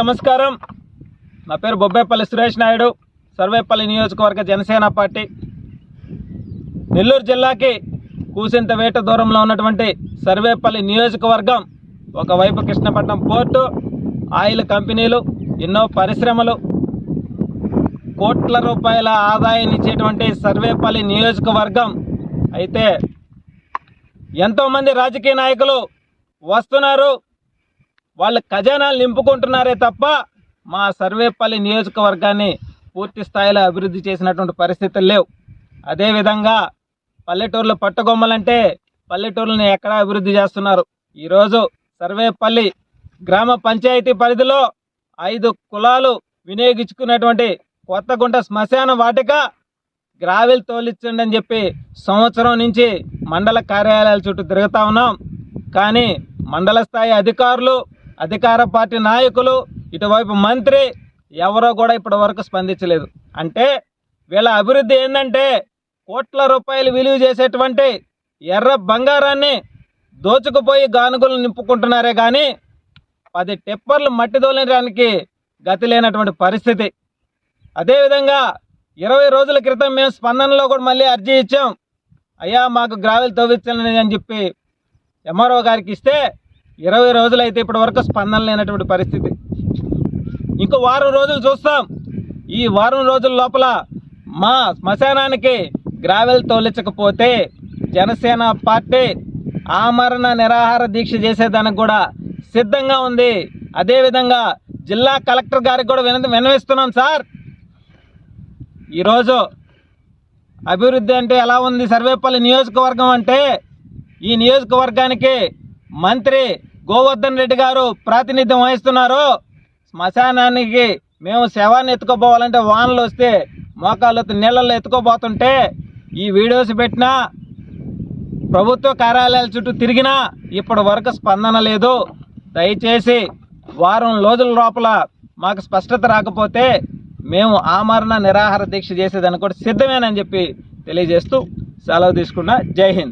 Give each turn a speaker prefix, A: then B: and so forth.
A: నమస్కారం. నా పేరు బొబ్బేపల్లి సురేష్ నాయుడు. సర్వేపల్లి నియోజకవర్గ జనసేన పార్టీ. నెల్లూరు జిల్లాకి కూసింత వేట దూరంలో ఉన్నటువంటి సర్వేపల్లి నియోజకవర్గం ఒకవైపు కృష్ణపట్నం పోర్టు ఆయిల్ కంపెనీలు ఎన్నో పరిశ్రమలు కోట్ల రూపాయల ఆదాయం ఇచ్చేటువంటి సర్వేపల్లి నియోజకవర్గం అయితే ఎంతోమంది రాజకీయ నాయకులు వస్తున్నారు. వాళ్ళ ఖజానాలు నింపుకుంటున్నారే తప్ప మా సర్వేపల్లి నియోజకవర్గాన్ని పూర్తి స్థాయిలో అభివృద్ధి చేసినటువంటి పరిస్థితులు లేవు. అదేవిధంగా పల్లెటూర్లు పట్టుకొమ్మలంటే పల్లెటూర్లను ఎక్కడ అభివృద్ధి చేస్తున్నారు. ఈరోజు సర్వేపల్లి గ్రామ పంచాయతీ పరిధిలో ఐదు కులాలు వినియోగించుకున్నటువంటి కొత్తగుంట శ్మశాన వాటిక గ్రావెల్ తోలిచ్చండి అని చెప్పి సంవత్సరం నుంచి మండల కార్యాలయాల చుట్టూ తిరుగుతూ ఉన్నాం. కానీ మండల స్థాయి అధికారులు అధికార పార్టీ నాయకులు ఇటువైపు మంత్రి ఎవరో కూడా ఇప్పటి వరకు స్పందించలేదు. అంటే వీళ్ళ అభివృద్ధి ఏంటంటే కోట్ల రూపాయలు విలువ చేసేటువంటి ఎర్ర బంగారాన్ని దోచుకుపోయి గానుగులు నింపుకుంటున్నారే కానీ పది టిప్పర్లు మట్టి దోలడానికి గతి లేనటువంటి పరిస్థితి. అదేవిధంగా ఇరవై రోజుల క్రితం మేము స్పందనలో కూడా మళ్ళీ అర్జీ ఇచ్చాం. అయ్యా మాకు గ్రావెల్ తవ్వించండి అని చెప్పి ఎంఆర్ఓ గారికి ఇస్తే ఇరవై రోజులు అయితే ఇప్పటి వరకు స్పందన లేనటువంటి పరిస్థితి. ఇంకో వారం రోజులు చూస్తాం. ఈ వారం రోజుల లోపల మా శ్మశానానికి గ్రావెల్ తోలించకపోతే జనసేన పార్టీ ఆమరణ నిరాహార దీక్ష చేసేదానికి కూడా సిద్ధంగా ఉంది. అదేవిధంగా జిల్లా కలెక్టర్ గారికి కూడా విన వినవిస్తున్నాం సార్. ఈరోజు అభివృద్ధి అంటే ఎలా ఉంది? సర్వేపల్లి నియోజకవర్గం అంటే ఈ నియోజకవర్గానికి మంత్రి గోవర్ధన్ రెడ్డి గారు ప్రాతినిధ్యం వహిస్తున్నారు. శ్మశానానికి మేము శవాన్ని ఎత్తుకోపోవాలంటే వానలు వస్తే మోకాళ్ళు నీళ్ళల్లో ఎత్తుకోబోతుంటే ఈ వీడియోస్ పెట్టినా ప్రభుత్వ కార్యాలయాల చుట్టూ తిరిగినా ఇప్పటి వరకు స్పందన లేదు. దయచేసి వారం రోజుల లోపల మాకు స్పష్టత రాకపోతే మేము ఆమరణ నిరాహార దీక్ష చేసేదానికి కూడా సిద్ధమేనని చెప్పి తెలియజేస్తూ సెలవు తీసుకున్నా జై హింద్.